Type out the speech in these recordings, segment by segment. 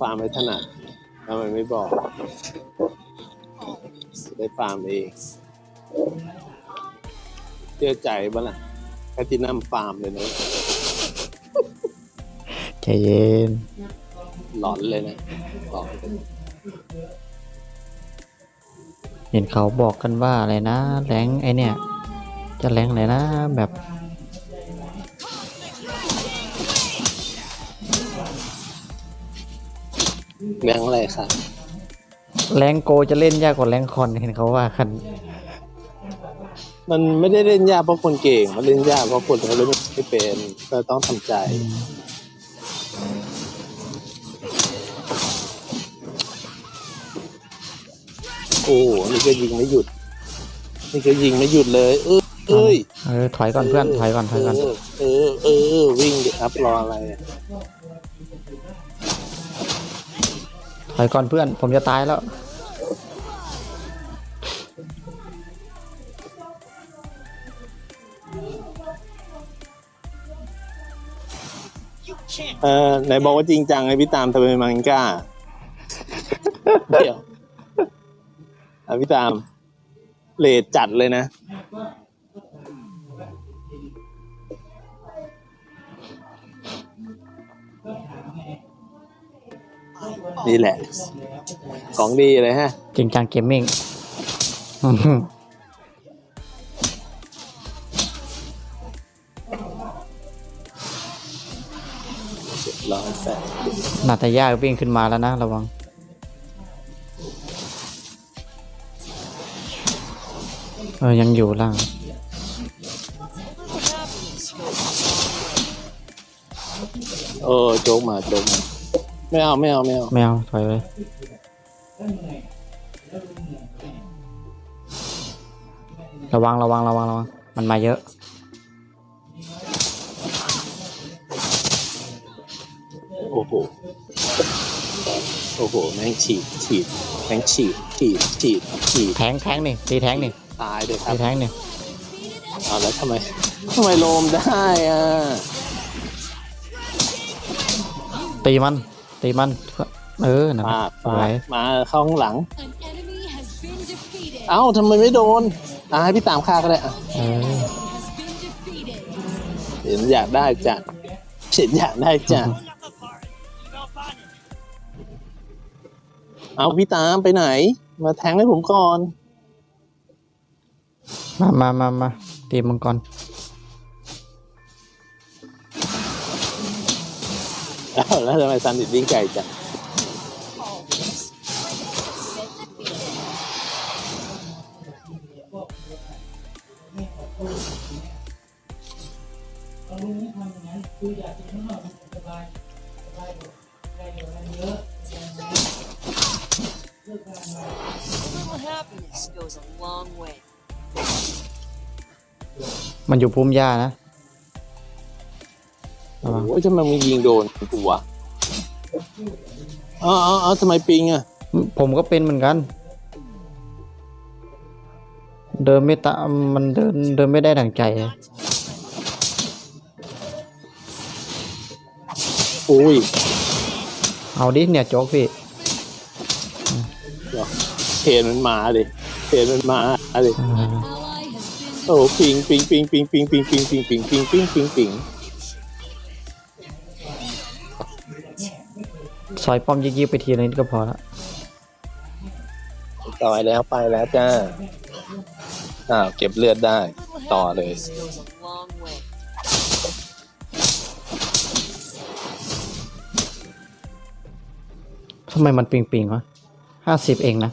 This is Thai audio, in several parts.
ฟาร์มไม่ถนัดทำไมไม่บอกจะได้ฟาร์มเองเชื่อใจบ้างล่ะแพทินัมฟาร์มเลยนะใจเย็นหลอนเลยนะหลอนเลยเห็นเขาบอกกันว่าอะไรนะ แรงไอเนี่ย จะแรงอะไรนะแบบ แรงอะไรค่ะแรงโกจะเล่นยากกว่าแรงคอนเห็นเขาว่ากันมันไม่ได้เล่นยากเพราะคนเก่ง มันเล่นยากเพราะคนเขาเล่นไม่เป็นก็ต้องทำใจ โอ้โหนี่ก็ยิงไม่หยุด นี่ก็ยิงไม่หยุดเลย เออเอ้ยเออถอยก่อนเพื่อนถอยก่อนถอยก่อน เออเออเออเออวิ่งดิครับรออะไรอะ ถอยก่อนเพื่อน ผมจะตายแล้ว เออไหนบอกว่าจริงจังไงพี่ตามทำไมมังกล้า เดี๋ยวอะพี่ตามเลดจัดเลยนะ นี่แหละ ของดีเลยฮะ จริงจังเกมมิ่งร้อยแปดนาตาย่าวิ่งขึ้นมาแล้วนะ ระวัง เออ ยังอยู่ล่างเออโจ๊กมาโจ๊กมา ไม่เอาไม่เอาไม่เอาไม่เอาถอยไประวังระวังระวังระวังมันมาเยอะ โอ้โห โอ้โห แม่งฉีดฉีดแม่งฉีดฉีดฉีดฉีดแทงแทงนี่ตีแทงนี่ตายเลยครัตีบแทงนี่เอาแล้วทำไมทำไมโลมได้อะตีมัน ตีมันเออนะมาสมาวยมาเข้าข้างหลัง An enemy has been defeated. เอ้าทำไมไม่โดนอะให้พี่ตามฆ่าก็ได้อะ เออ Has been defeated. เห็นอยากได้จัดเห็นอยากได้จัดเอาพี่ตามไปไหน มาแทงให้ผมก่อน มามามามาตีมังกร เอ้าแล้วทำไมซันดิดวิ่งไก่จัง Little happiness goes a long way. มันอยู่พุ่มหญ้านะระวังโอ้ยทำไมมึงยิงโดนกูวะ เอ้าเอ้าเอ้าทำไมปิงอะ ผมก็เป็นเหมือนกัน เดินไม่ตามมันเดินเดินไม่ได้ดั่งใจ อุ้ย เอาดิเนี่ยโจ๊กพี่เทนมันมาดิเทนมันมาดิอ่า Ally has been โอ้ปิงปิงปิงปิงปิงปิงปิงปิงปิงปิงปิงปิงปิง ซอยป้อมยิบๆไปทีนึงก็พอละต่อยแล้วไปแล้วจ้าอ้าวเก็บเลือดได้ little ต่อเลย happiness goes a long way. ทำไมมันปิงปิงๆวะห้าสิบเองนะ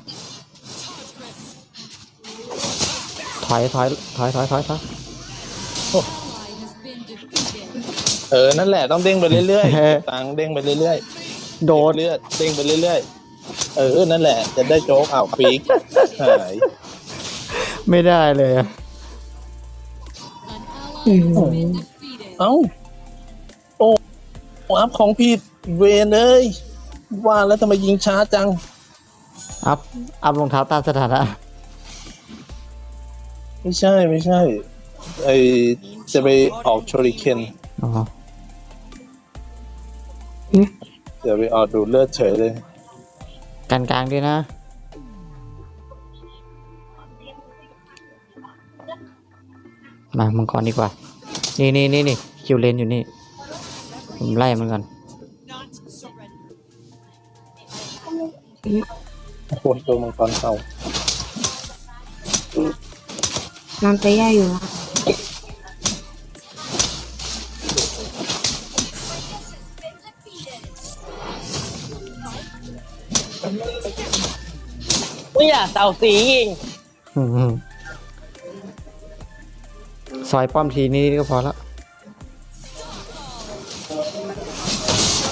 ถอยถอยถอยถอยถอยถอย Ally has been defeated. เออ นั่นแหละต้องเด้งไปเรื่อยๆ ตังเด้งไปเรื่อยๆ โดด เลือดเด้งไปเรื่อยๆ เออ นั่นแหละ จะได้โจ๊กอ้าวปีกหายไม่ได้เลยอะ An ally has been defeated. เอ้า โอ้อัพของผิดเวนเอ้ย ว่าแล้วทำไมยิงช้าจัง อัพ อัพรองเท้าตามสถานะ ไม่ใช่ไม่ใช่ ไอจะไปออกโชริเคน อ๋อ ดี๋ยวไปออดดูเลือดเฉยเลย กันกลางด้วยนะ มามังกรดีกว่า นี่นี่นี่นี่คิวเลนอยู่นี่ ผมไล่มันก่อนโอ้โหตัวมังกรเขาน้ำเตย่าอยู่นะ เนี่ยเต่าสียิงอืมซอยป้อมทีนี้ก็พอแล้ว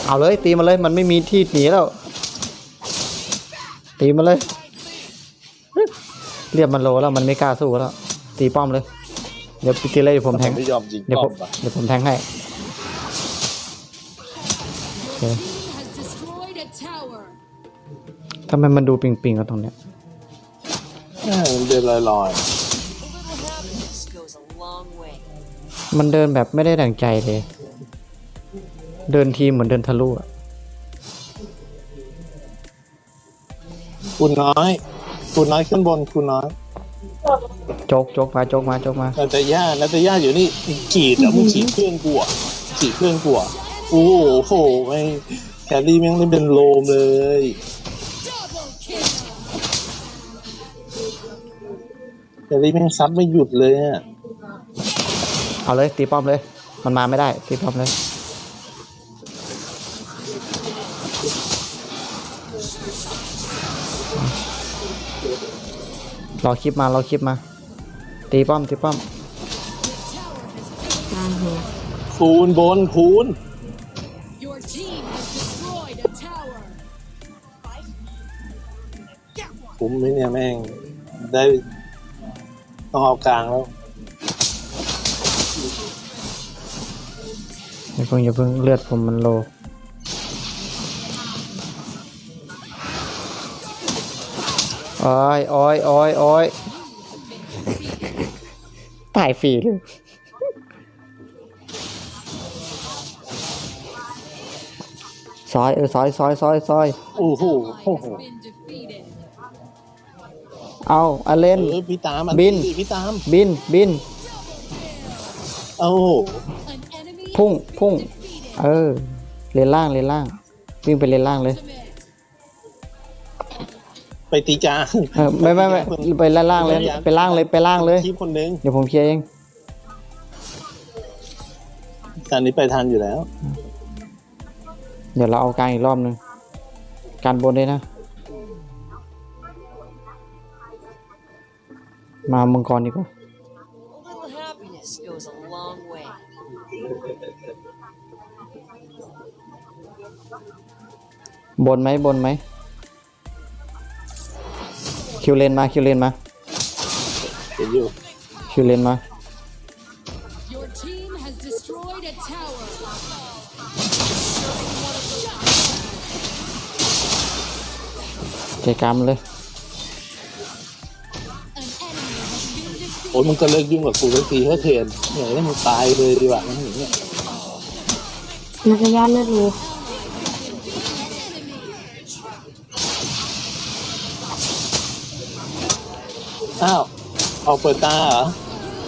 เอาเลยตีมาเลย มันไม่มีที่หนีแล้ว ตีมาเลย เรียบมันโลแล้วมันไม่กล้าสู้แล้ว ตีป้อมเลย เดี๋ยวตีเลยเดี๋ยวผมแทง ไม่ยอมยิงเดี๋ยวป้ผอมมเดี๋ยวผมแทงให้ has destroyed a tower. ทำไมมันดูปิงปิงๆกันตรงเนี้ย เออมันเดินลอย A little happiness goes a long way. มันเดินแบบไม่ได้ดั่งใจเลย เดินทีเหมือนเดินทะลุอะๆคุณน้อย คุณน้อยขึ้นบนคุณน้อยโจกโจกมาโจกมาโจกมานาตาย่านาตาย่าอยู่นี่ขีดแล้วมึงขีดเพื่อนกูอะขีดเพื่อนกูอะโอ้โหไม่แคลรี่แม่งเล่นเป็นโลมเลย แคลรี่แม่งซัดไม่หยุดเลยอะเอาเลยตีป้อมเลย มันมาไม่ได้ ตีป้อมเลย รอคลิปมารอคลิปมา ตีป้อมตีป้อมกลางหัวคูณบนคูณ Your team has destroyed a tower. คุ้มไหมเนี่ยแม่งได้ ต้องเอากลางแล้วอย่าเพิ่งอย่าเพิ่งเลือดผมมันโลโอ้ยโอ้ยโอ้ยโอ้ยตายฟรีเลยซอยเออซอยซอยซอยซอยโอ้โห Ally โอ้โห has been defeated. เอาอาเลน เออพี่ตามอับินดิพี่ตาม บินบินโอ้โห An enemy พุ่ง has been พุ่ง defeated. เออเลนล่างเลนล่าง วิ่งไปเลนล่างเลย Ultimate. ไปตีกลางเออไม่ไม่ไม่ไปล่างล่างเลยไปล่างเลยไปล่างเลย ทีมคนนึงเดี๋ยวผมเคลียร์เองตอนนี้ไปทันอยู่แล้ว เดี๋ยวเราเอากลางอีกรอบนึงการบนเลยนะ มามังกรดีกว่า happiness goes a long way. บนไหมบนไหม คิวเลนมา คิวเลนมา เห็นอยู่คิวเลนมา Your team has destroyed a tower. เจกรรมเลย อ้ยมึงก็เลิกยุ่งกับกูสักทีเฮ้ยเทนเหนื่อยแล้วมึงตายเลยดีกว่าอย่างเงี้ยนาตาย่าเลือดรูอ้าวเอาเปิดตาเหรอ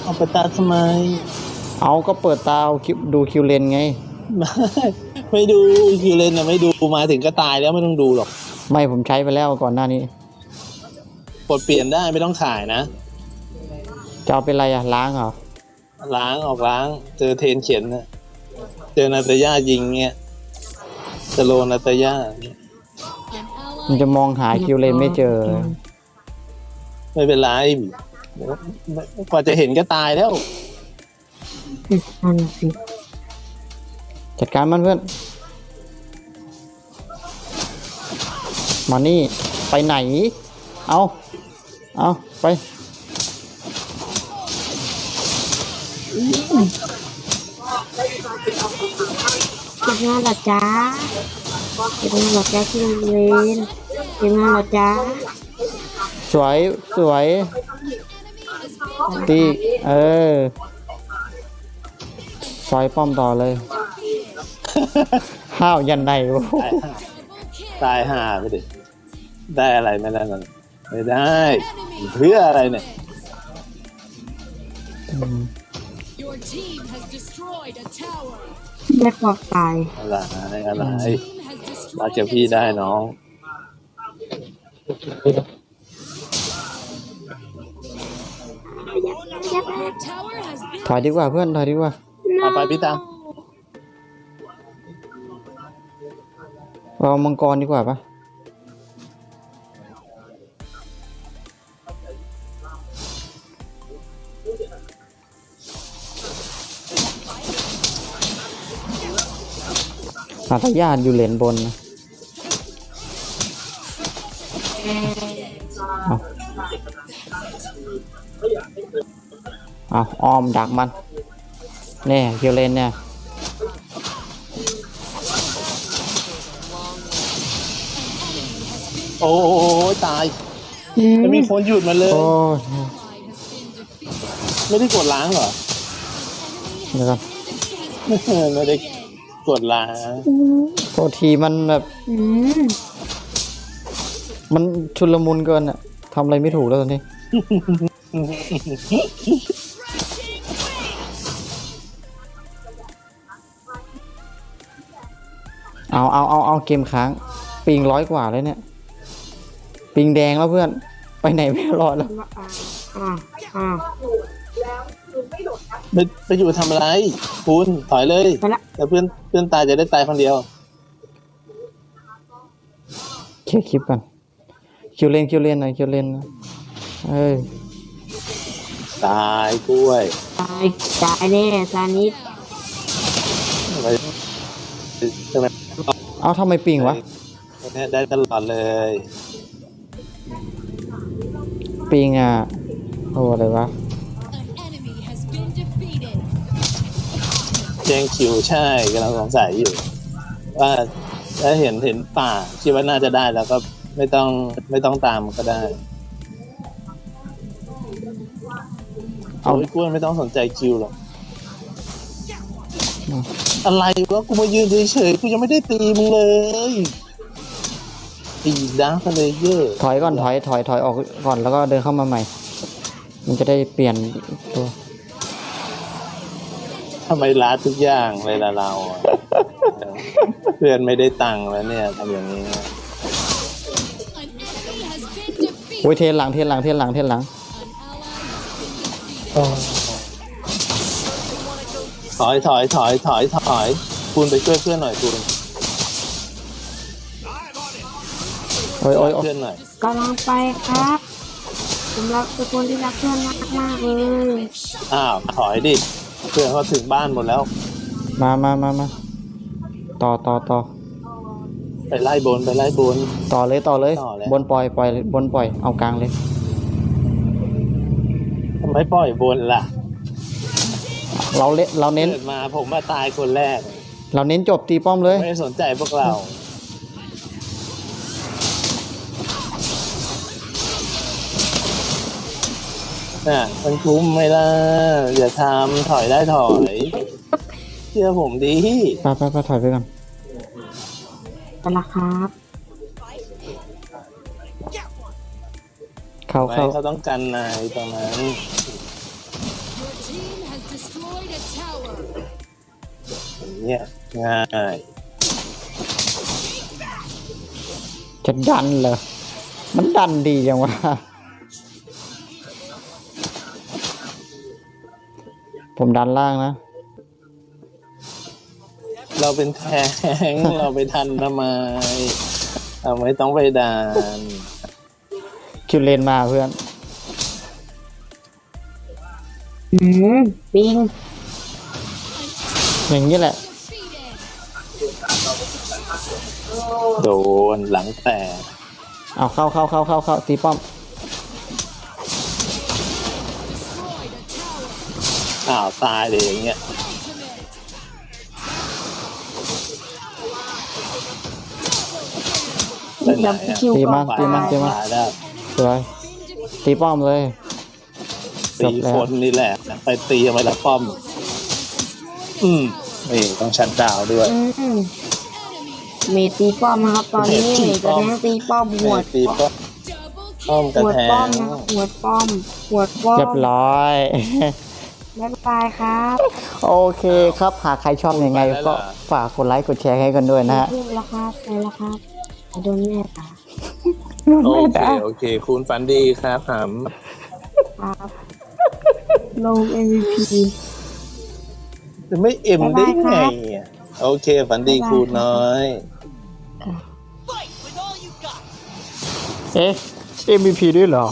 เอาเปิดตาทำไม เอาก็เปิดตาเอาคิวดูคิวเลนไงไม่ไม่ดูคิวเลนนะไม่ดูมาถึงก็ตายแล้วไม่ต้องดูหรอก ไม่ผมใช้ไปแล้วก่อนหน้านี้ กดเปลี่ยนได้ไม่ต้องขายนะ จะเอาเป็นไรอะล้างเหรอล้างออกล้าง เจอเทนเขียนนะเจอนาตาย่ายิงเงี้ยสโลนาตาย่า An มัน ally จะมองหาคิวเลนไม่เจอ ไม่เป็นไรเดี๋ยวกว่าจะเห็นก็ตายแล้วนั่นสิจัดการมันเพื่อนมานี่ ไปไหน เอา เอาไป เก็บงานเหรอจ๊ะเก็บงานเหรอจ๊ะที่โรงเรียนเก็บงานเหรอจ๊ะสวยสวยตีเออซอยป้อมต่อเลย ห้าวยันในโอ้โหตายห่า Double kill. ตายห่าไปดิได้อะไรไม่ได้นั่นไม่ได้ เพื่ออะไรเนี่ย Your team has destroyed a tower. ได้ปลอกตายอะไรอะไร Team has รัก destroyed เจ้า a พี่ได้ tower. น้อง Your tower has been ถอยดีกว่าเพื่อนถอยดีกว่าเอาไปพี่ตามเรามังกรดีกว่าปะ อาตญาติอยู่เลนบนนะเอาเอาอ้อมดักมันเนี่ยคิวเลนเนี่ยโอ้ยตายอืมจะมีคนหยุดมาเลย โอ้ย ally has been defeated. ไม่ได้กดล้างเหรอเดี๋ยวก่อนไม่ได้ กดล้างโทษทีมันแบบอืมมันชุลมุนเกินอะทำอะไรไม่ถูกแล้วตอนนี้ เอาเอาเอาเอาเกมค้าง ปิงร้อยกว่าเลยเนี่ย ปิงแดงแล้วเพื่อน ไปไหนไม่รอดแล้วอ่าอ่า ไปไปอยู่ทำอะไร คุณถอยเลย ไปละ แต่เพื่อนเพื่อนตายจะได้ตายคนเดียวเคลียร์คลิปก่อนคิวเลนคิวเลนหน่อยคิวเลนหน่อยเอ้ยตายกล้วยตายตายแน่ซานิดไปทำไมเอาทำไมปิงวะเนี่ยได้ตลอดเลยปิงอะโอ้อะไรวะ แจ้งคิวใช่กำลังสงสัยอยู่ ว่าถ้าเห็นเห็นป่าคิดว่าน่าจะได้แล้วก็ไม่ต้องไม่ต้องตามก็ได้เอาเอาไอ้กล้วยไม่ต้องสนใจคิวหรอกอะไรวะกูมายืนเฉยๆกูยังไม่ได้ตีมึงเลยตีดาร์คเลยเยอร์ถอยก่อนถอยถอยถอยออกก่อนแล้วก็เดินเข้ามาใหม่ มันจะได้เปลี่ยนตัว ทำไมล้าทุกอย่างเลยละเราอะเพื่อนไม่ได้ตังค์แล้วเนี่ยทำอย่างนี้ An enemy has been defeated. โอ้ยเทนหลังเทนหลังเทนหลังเทนหลัง An ally has been defeated. ถอยถอยถอยถอยถอยคุณไปช่วยเพื่อนหน่อยคุณโอ้ยโอ้ยโอ้ยเพื่อนหน่อยกำลังไปครับผมรักเป็นคนที่รักเพื่อนมากมากๆเลยอ้าวถอยดิ เพื่อนเขาถึงบ้านหมดแล้ว มามามามาต่อต่อต่อไปไล่บนไปไล่บน ต่อเลยต่อเลย ต่อเลย บนปล่อยปล่อยบนปล่อยเอากลางเลย ทำไมปล่อยบนล่ะเราเละเราเน้น เกิดมาผมมาตายคนแรก เราเน้นจบตีป้อมเลย ไม่สนใจพวกเรา น่ะมันคุ้มไหมล่ะอย่าทำถอยได้ถอย เชื่อผมดีไปไปไปถอยไปก่อนไปละครับ เข้าไม่เข้าเขาต้องกันนายตรงนั้น Your team has destroyed a tower. เนี่ยง่ายจะดันเหรอมันดันดีจังวะ ผมดันล่างนะ เราเป็นแทง เราไปทันทำไมเราไม่ต้องไปดานคิวเลนมาเพื่อน อืมปิงอย่างนี้แหละ Defeated. โดนหลังแตกเอาเข้าเข้าเข้าเข้าเข้าตีป้อม อ้าวตายเลยอย่างเงี้ย Ultimate. ไปไหนแบบอะคิวตีก่อมานตีมาตีมาตายแล้วสวย Been defeated. ตีป้อมเลย จตีบแล้ว คนนี่แหละ ไปตีทำไมละป้อม อืมนี่ต้องชัดดาวน์ด้วย อืม Enemy เมดตีป้อมนะครับ ตอนนี้เมดจะแทงตีป้อมหวดตีป้อม Double ป้อม kill. กระหวดแทป้อมงนะครับหวดป้อมหวดป้อมเรียบร้อย บ๊ายบายครับ โอเคครับ หากใครชอบยังไง ก็ฝากกดไลค์กดแชร์ให้กันด้วยนะฮะพูดแล้วครับไปแล้วครับโดนแม่ตาโอเคโอเค คุณฝันดีครับหครับลง MVP ำจะไม่เอ็มได้ไงอะโอเค ฝันดีบ๊ายบายคูณน้อย เอ๊ะ MVP ด้วยเหรอ